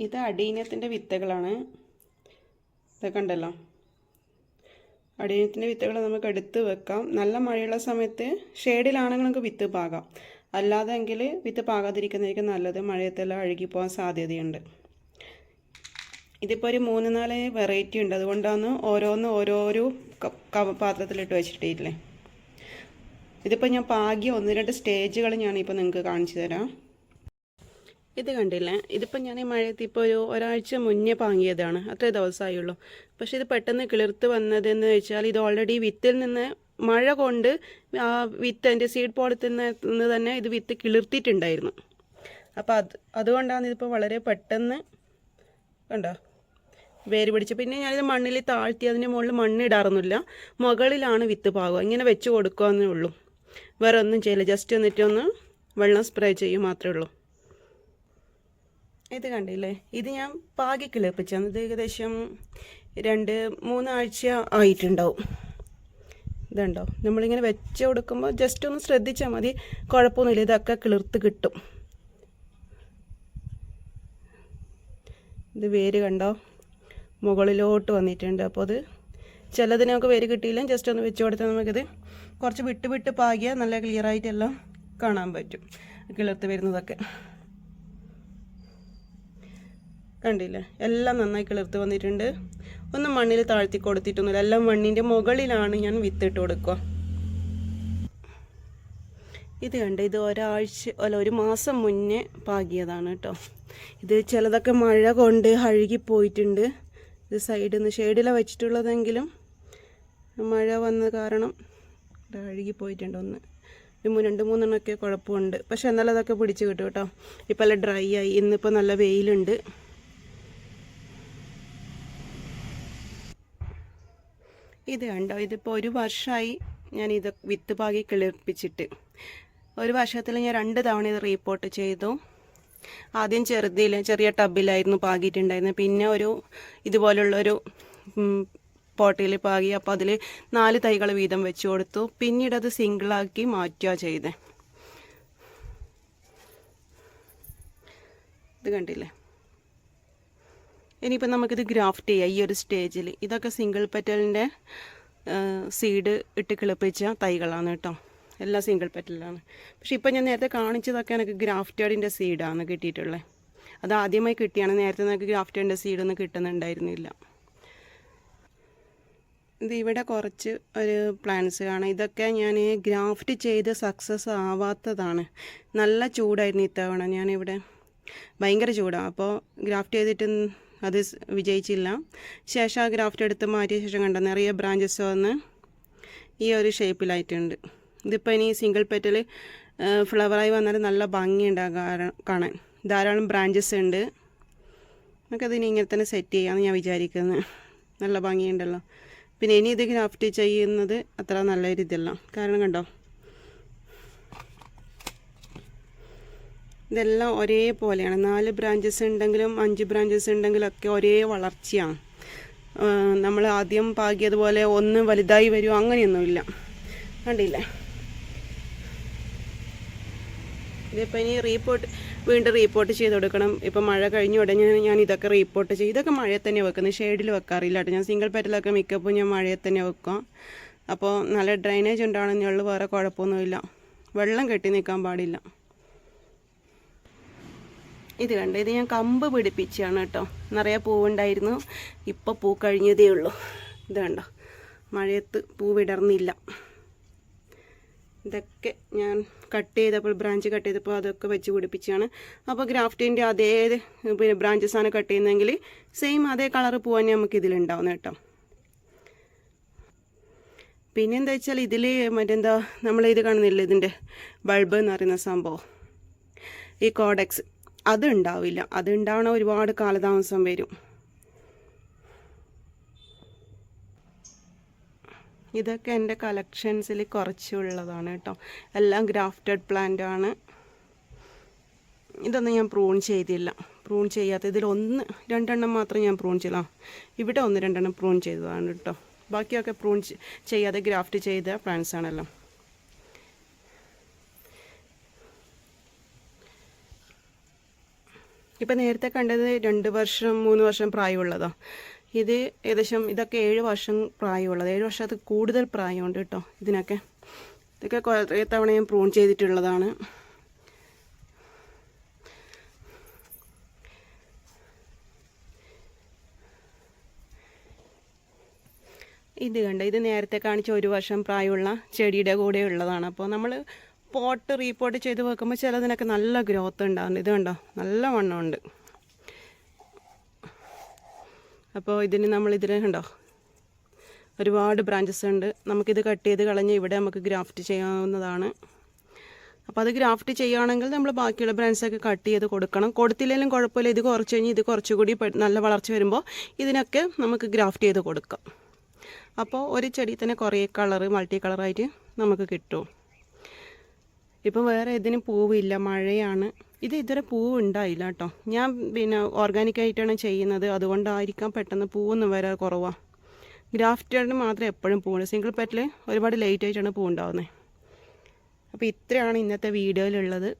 ഇത് അടീനത്തിന്റെ വിത്തകളാണ്. ഇതൊക്കെ ഉണ്ടല്ലോ അടീനത്തിന്റെ വിത്തുകൾ നമുക്ക് എടുത്ത് വെക്കാം. നല്ല മഴയുള്ള സമയത്ത് ഷെയ്ഡിലാണെങ്കിൽ നമുക്ക് വിത്ത് പാകാം. അല്ലാതെങ്കിൽ വിത്ത് പാകാതിരിക്കുന്നതായിരിക്കും നല്ലത്. മഴയത്തെല്ലാം അഴുകി പോകാൻ സാധ്യതയുണ്ട്. ഇതിപ്പോൾ ഒരു മൂന്ന് നാല് വെറൈറ്റി ഉണ്ട്. അതുകൊണ്ടാണ് ഓരോന്ന് ഓരോരോ പാത്രത്തിലിട്ട് വെച്ചിട്ടില്ലേ. ഇതിപ്പോൾ ഞാൻ പാകിയ ഒന്ന് രണ്ട് സ്റ്റേജുകൾ ഞാനിപ്പോൾ നിങ്ങൾക്ക് കാണിച്ചു തരാം. ഇത് കണ്ടില്ലേ? ഇതിപ്പോൾ ഞാൻ ഈ മഴയത്ത് ഇപ്പോൾ ഒരു ഒരാഴ്ച മുന്നേ പാങ്ങിയതാണ്. അത്രേ ദിവസമായുള്ളൂ. പക്ഷേ ഇത് പെട്ടെന്ന് കിളിർത്ത് വന്നതെന്ന് വെച്ചാൽ ഇത് ഓൾറെഡി വിത്തിൽ നിന്ന് മഴ കൊണ്ട് ആ വിത്ത് എന്റെ സീഡ് പോളത്തിൽ നിന്ന് തന്നെ ഇത് വിത്ത് കിളിർത്തിയിട്ടുണ്ടായിരുന്നു. അപ്പോൾ അത് അതുകൊണ്ടാണ് ഇതിപ്പോൾ വളരെ പെട്ടെന്ന് കണ്ടോ? വേര് പിടിച്ച്. പിന്നെ ഞാനിത് മണ്ണിൽ താഴ്ത്തി അതിന്റെ മുകളിൽ മണ്ണിടാറൊന്നുമില്ല. മുകളിലാണ് വിത്ത് പാകുക. ഇങ്ങനെ വെച്ച് കൊടുക്കുകയെന്നേ ഉള്ളൂ. വേറെ ഒന്നും ചെയ്യില്ല. ജസ്റ്റ് എന്നിട്ടൊന്ന് വെള്ളം സ്പ്രേ ചെയ്യും മാത്രമേ ഉള്ളൂ. ഇത് കണ്ടില്ലേ? ഇത് ഞാൻ പാകി കിളിപ്പിച്ചാണ് ഇത് ഏകദേശം രണ്ട് മൂന്നാഴ്ച ആയിട്ടുണ്ടാവും. ഇതുണ്ടോ? നമ്മളിങ്ങനെ വെച്ച് കൊടുക്കുമ്പോൾ ജസ്റ്റ് ഒന്ന് ശ്രദ്ധിച്ചാൽ മതി. കുഴപ്പമൊന്നുമില്ല. ഇതൊക്കെ കിളിർത്ത് കിട്ടും. ഇത് വേര് കണ്ടോ? മുകളിലോട്ട് വന്നിട്ടുണ്ട്. അപ്പോൾ അത് ചിലതിനൊക്കെ വേര് കിട്ടിയില്ല. ജസ്റ്റ് ഒന്ന് വെച്ച് കൊടുത്താൽ നമുക്കിത് കുറച്ച് വിട്ട് വിട്ട് പാകിയാൽ നല്ല ക്ലിയർ ആയിട്ടെല്ലാം കാണാൻ പറ്റും. കിളിർത്ത് വരുന്നതൊക്കെ. കണ്ടില്ലേ? എല്ലാം നന്നായി കിളിർത്ത് വന്നിട്ടുണ്ട്. ഒന്ന് മണ്ണിൽ താഴ്ത്തി കൊടുത്തിട്ടൊന്നുമില്ല. എല്ലാം മണ്ണിന്റെ മുകളിലാണ് ഞാൻ വിത്തിട്ട് കൊടുക്കുക. ഇത് കണ്ട് ഇത് ഒരാഴ്ച അല്ല ഒരു മാസം മുന്നേ പാകിയതാണ് കേട്ടോ. ഇത് ചിലതൊക്കെ മഴ കൊണ്ട് അഴുകി പോയിട്ടുണ്ട്. ഇത് സൈഡിൽ നിന്ന് ഷെയ്ഡിലാണ് വെച്ചിട്ടുള്ളതെങ്കിലും മഴ വന്ന കാരണം ഇത് അഴുകി പോയിട്ടുണ്ട് ഒന്ന്. ഒരു രണ്ട് മൂന്നെണ്ണമൊക്കെ കുഴപ്പമുണ്ട്. പക്ഷെ എന്നാലും അതൊക്കെ പിടിച്ച് കിട്ടും കേട്ടോ. ഇപ്പം എല്ലാം ഡ്രൈ ആയി. ഇന്നിപ്പോൾ നല്ല വെയിലുണ്ട്. ഇത് കണ്ടോ? ഇതിപ്പോൾ ഒരു വർഷമായി ഞാൻ ഇത് വിത്ത് പാകി കിളിപ്പിച്ചിട്ട് ഒരു വർഷത്തിൽ ഞാൻ രണ്ട് തവണ ഇത് റീപ്പോർട്ട് ചെയ്തു. ആദ്യം ചെറുതിൽ ചെറിയ ടബിലായിരുന്നു പാകിയിട്ടുണ്ടായിരുന്നത് പിന്നെ ഒരു ഇതുപോലുള്ളൊരു പോട്ടിൽ പാകി. അപ്പോൾ അതിൽ നാല് തൈകൾ വീതം വെച്ച് കൊടുത്തു. പിന്നീട് അത് സിംഗിളാക്കി മാറ്റുക ചെയ്തേ. ഇത് കണ്ടില്ലേ? ഇനിയിപ്പോൾ നമുക്കിത് ഗ്രാഫ്റ്റ് ചെയ്യാം ഈ ഒരു സ്റ്റേജിൽ ഇതൊക്കെ സിംഗിൾ പെറ്റലിന്റെ സീഡ് ഇട്ട് കിളിപ്പിച്ച തൈകളാണ് കേട്ടോ. എല്ലാം സിംഗിൾ പെറ്റലാണ് പക്ഷേ ഇപ്പോൾ ഞാൻ നേരത്തെ കാണിച്ചതൊക്കെ എനിക്ക് ഗ്രാഫ്റ്റേഡിന്റെ സീഡാണ് കിട്ടിയിട്ടുള്ളത് അത് ആദ്യമായി കിട്ടിയാണ്. നേരത്തെ നമുക്ക് ഗ്രാഫ്റ്റേഡിന്റെ സീഡൊന്നും കിട്ടുന്നുണ്ടായിരുന്നില്ല. ഇത് ഇവിടെ കുറച്ച് ഒരു പ്ലാന്റ്സ് കാണാം. ഇതൊക്കെ ഞാൻ ഗ്രാഫ്റ്റ് ചെയ്ത് സക്സസ് ആവാത്തതാണ്. നല്ല ചൂടായിരുന്നു ഇത്തവണ ഞാനിവിടെ. ഭയങ്കര ചൂടാണ് അപ്പോൾ ഗ്രാഫ്റ്റ് ചെയ്തിട്ട് അത് വിജയിച്ചില്ല. ശേഷം ആ ഗ്രാഫ്റ്റ് എടുത്ത് മാറ്റിയ ശേഷം കണ്ട നിറയെ ബ്രാഞ്ചസ് വന്ന് ഈ ഒരു ഷേപ്പിലായിട്ടുണ്ട് ഇതിപ്പോൾ ഇനി സിംഗിൾ പെറ്റൽ ഫ്ലവറായി വന്നാൽ നല്ല ഭംഗിയുണ്ടാകാൻ കാണാൻ ധാരാളം ബ്രാഞ്ചസ് ഉണ്ട്. നമുക്കതിനി ഇങ്ങനെ തന്നെ സെറ്റ് ചെയ്യാമെന്ന് ഞാൻ വിചാരിക്കുന്നത് നല്ല ഭംഗിയുണ്ടല്ലോ. പിന്നെ ഇനി ഇത് ഗ്രാഫ്റ്റ് ചെയ്യുന്നത് അത്ര നല്ല ഒരു ഇതല്ല കാരണം കണ്ടോ ഇതെല്ലാം ഒരേപോലെയാണ്. നാല് ബ്രാഞ്ചസ് ഉണ്ടെങ്കിലും അഞ്ച് ബ്രാഞ്ചസ് ഉണ്ടെങ്കിലും ഒക്കെ ഒരേ വളർച്ചയാണ്. നമ്മൾ ആദ്യം പാകിയതുപോലെ ഒന്ന് വലുതായി വരുമോ അങ്ങനെയൊന്നുമില്ല. കണ്ടില്ലേ? ഇതിപ്പോൾ ഇനി റീപ്പോർട്ട് വീണ്ടും റീപ്പോർട്ട് ചെയ്ത് കൊടുക്കണം. ഇപ്പം മഴ കഴിഞ്ഞ ഉടനെ ഞാൻ ഇതൊക്കെ റീപ്പോർട്ട് ചെയ്യും. ഇതൊക്കെ മഴയെ തന്നെ വെക്കുന്നത് ഷെയ്ഡിൽ വെക്കാറില്ല ഞാൻ സിംഗിൾ പെറ്റലൊക്കെ മിക്കപ്പോൾ ഞാൻ മഴയെ തന്നെ വെക്കാം. അപ്പോൾ നല്ല ഡ്രൈനേജ് ഉണ്ടാവണമെന്നേ ഉള്ളൂ വേറെ കുഴപ്പമൊന്നുമില്ല. വെള്ളം കെട്ടി നിൽക്കാൻ പാടില്ല. ഇത് കണ്ടോ? ഇത് ഞാൻ കമ്പ് പിടിപ്പിച്ചാണ് കേട്ടോ. നിറയെ പൂവുണ്ടായിരുന്നു. ഇപ്പോൾ പൂ കഴിഞ്ഞതേ ഉള്ളൂ. ഇത് കണ്ടോ? മഴയത്ത് പൂ വിടർന്നില്ല. ഇതൊക്കെ ഞാൻ കട്ട് ചെയ്തപ്പോൾ ബ്രാഞ്ച് കട്ട് ചെയ്തപ്പോൾ അതൊക്കെ വെച്ച് പിടിപ്പിച്ചാണ്. അപ്പോൾ ഗ്രാഫ്റ്റിന്റെ അതേ പിന്നെ ബ്രാഞ്ചസ് ആണ് കട്ട് ചെയ്യുന്നതെങ്കിൽ സെയിം അതേ കളർ തന്നെ നമുക്ക് ഇതിലുണ്ടാവുന്ന കേട്ടോ. പിന്നെ എന്താ വെച്ചാൽ ഇതിൽ മറ്റെന്താ? നമ്മൾ ഇത് കാണുന്നില്ല ഇതിന്റെ ബൾബ് എന്ന് പറയുന്ന സംഭവം? ഈ കോഡെക്സ് അത് ഉണ്ടാവില്ല അത് ഉണ്ടാവണ ഒരുപാട് കാലതാമസം വരും. ഇതൊക്കെ എന്റെ കളക്ഷൻസിൽ കുറച്ചുള്ളതാണ് കേട്ടോ. എല്ലാം ഗ്രാഫ്റ്റഡ് പ്ലാന്റ് ആണ്. ഇതൊന്നും ഞാൻ പ്രൂൺ ചെയ്തില്ല. പ്രൂൺ ചെയ്യാത്ത ഇതിലൊന്ന് രണ്ടെണ്ണം മാത്രം ഞാൻ പ്രൂൺ ചെയ്തില്ല ഇവിടെ ഒന്ന് രണ്ടെണ്ണം പ്രൂൺ ചെയ്തതാണ് കേട്ടോ. ബാക്കിയൊക്കെ പ്രൂൺ ചെയ്യാതെ ഗ്രാഫ്റ്റ് ചെയ്ത പ്ലാന്റ്സ് ആണല്ലോ. ഇപ്പം നേരത്തെ കണ്ടത് രണ്ട് വർഷം മൂന്ന് വർഷം പ്രായമുള്ളതോ. ഇത് ഏകദേശം ഇതൊക്കെ ഏഴ് വർഷം പ്രായമുള്ളത്. ഏഴ് വർഷത്തിൽ കൂടുതൽ പ്രായമുണ്ട് കേട്ടോ ഇതിനൊക്കെ. ഇതൊക്കെ കുറേ തവണ ഞാൻ പ്രൂൺ ചെയ്തിട്ടുള്ളതാണ്. ഇത് കണ്ട? ഇത് നേരത്തെ കാണിച്ച ഒരു വർഷം പ്രായമുള്ള ചെടിയുടെ കൂടെ ഉള്ളതാണ്. അപ്പോൾ നമ്മൾ പോട്ട് റീപോട്ട് ചെയ്ത് വെക്കുമ്പോൾ ചിലതിനൊക്കെ നല്ല ഗ്രോത്ത് ഉണ്ടാകുന്നു ഇത് കണ്ടോ? നല്ല വണ്ണമുണ്ട് അപ്പോൾ ഇതിന് നമ്മൾ ഇതിന് കണ്ടോ? ഒരുപാട് ബ്രാഞ്ചസ് ഉണ്ട്. നമുക്കിത് കട്ട് ചെയ്ത് കളഞ്ഞ് ഇവിടെ നമുക്ക് ഗ്രാഫ്റ്റ് ചെയ്യാവുന്നതാണ്. അപ്പോൾ അത് ഗ്രാഫ്റ്റ് ചെയ്യുകയാണെങ്കിൽ നമ്മൾ ബാക്കിയുള്ള ബ്രാൻഡ്സൊക്കെ കട്ട് ചെയ്ത് കൊടുക്കണം. കൊടുത്തില്ലെങ്കിലും കുഴപ്പമില്ല. ഇത് കുറച്ച് കഴിഞ്ഞ് ഇത് കുറച്ചുകൂടി നല്ല വളർച്ച വരുമ്പോൾ ഇതിനൊക്കെ നമുക്ക് ഗ്രാഫ്റ്റ് ചെയ്ത് കൊടുക്കാം. അപ്പോൾ ഒരു ചെടി തന്നെ കുറേ കളറ് മൾട്ടി കളറായിട്ട് നമുക്ക് കിട്ടും. ഇപ്പം വേറെ ഇതിന് പൂവില്ല മഴയാണ്. ഇത് ഇതുവരെ പൂവ് ഉണ്ടായില്ല കേട്ടോ ഞാൻ പിന്നെ ഓർഗാനിക് ആയിട്ടാണ് ചെയ്യുന്നത്. അതുകൊണ്ടായിരിക്കാം പെട്ടെന്ന് പൂവൊന്നും വരെ കുറവാണ് ഗ്രാഫ്റ്റഡിന് മാത്രമേ എപ്പോഴും പൂവുള്ളൂ സിംഗിൾ പെറ്റിൽ ഒരുപാട് ലേറ്റ് ആയിട്ടാണ് പൂ ഉണ്ടാവുന്നത് അപ്പോൾ ഇത്രയാണ് ഇന്നത്തെ വീഡിയോയിലുള്ളത്.